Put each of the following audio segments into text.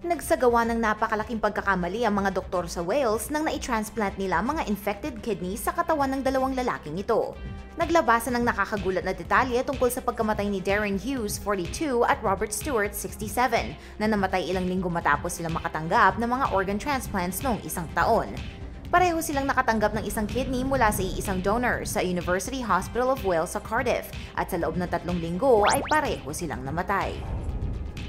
Nagsagawa ng napakalaking pagkakamali ang mga doktor sa Wales nang na-transplant nila mga infected kidneys sa katawan ng dalawang lalaking ito. Naglabasan ng nakakagulat na detalye tungkol sa pagkamatay ni Darren Hughes, 42, at Robert Stewart, 67, na namatay ilang linggo matapos sila makatanggap ng mga organ transplants noong isang taon. Pareho silang nakatanggap ng isang kidney mula sa iisang donor sa University Hospital of Wales sa Cardiff at sa loob ng tatlong linggo ay pareho silang namatay.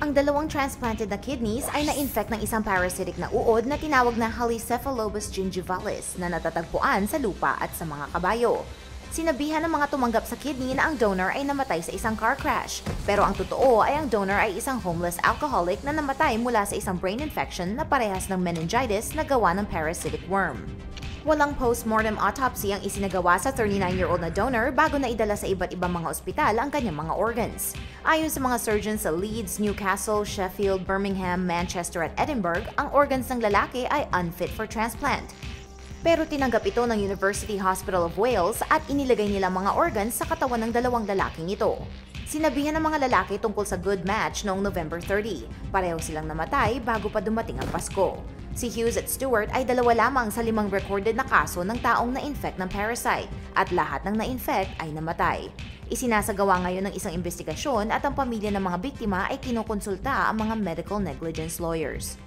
Ang dalawang transplanted na kidneys ay na-infect ng isang parasitic na uod na tinawag na Halicephalobus gingivalis na natatagpuan sa lupa at sa mga kabayo. Sinabihan ng mga tumanggap sa kidney na ang donor ay namatay sa isang car crash. Pero ang totoo ay ang donor ay isang homeless alcoholic na namatay mula sa isang brain infection na parehas ng meningitis na gawa ng parasitic worm. Walang post-mortem autopsy ang isinagawa sa 39-year-old na donor bago na idala sa iba't ibang mga ospital ang kanyang mga organs. Ayon sa mga surgeons sa Leeds, Newcastle, Sheffield, Birmingham, Manchester at Edinburgh, ang organs ng lalaki ay unfit for transplant. Pero tinanggap ito ng University Hospital of Wales at inilagay nila mga organs sa katawan ng dalawang lalaking ito. Sinabihan ng mga lalaki tungkol sa good match noong November 30. Pareho silang namatay bago pa dumating ang Pasko. Si Hughes at Stewart ay dalawa lamang sa limang recorded na kaso ng taong na-infect ng parasite at lahat ng na-infect ay namatay. Isinasagawa ngayon ng isang investigasyon at ang pamilya ng mga biktima ay kinukonsulta ang mga medical negligence lawyers.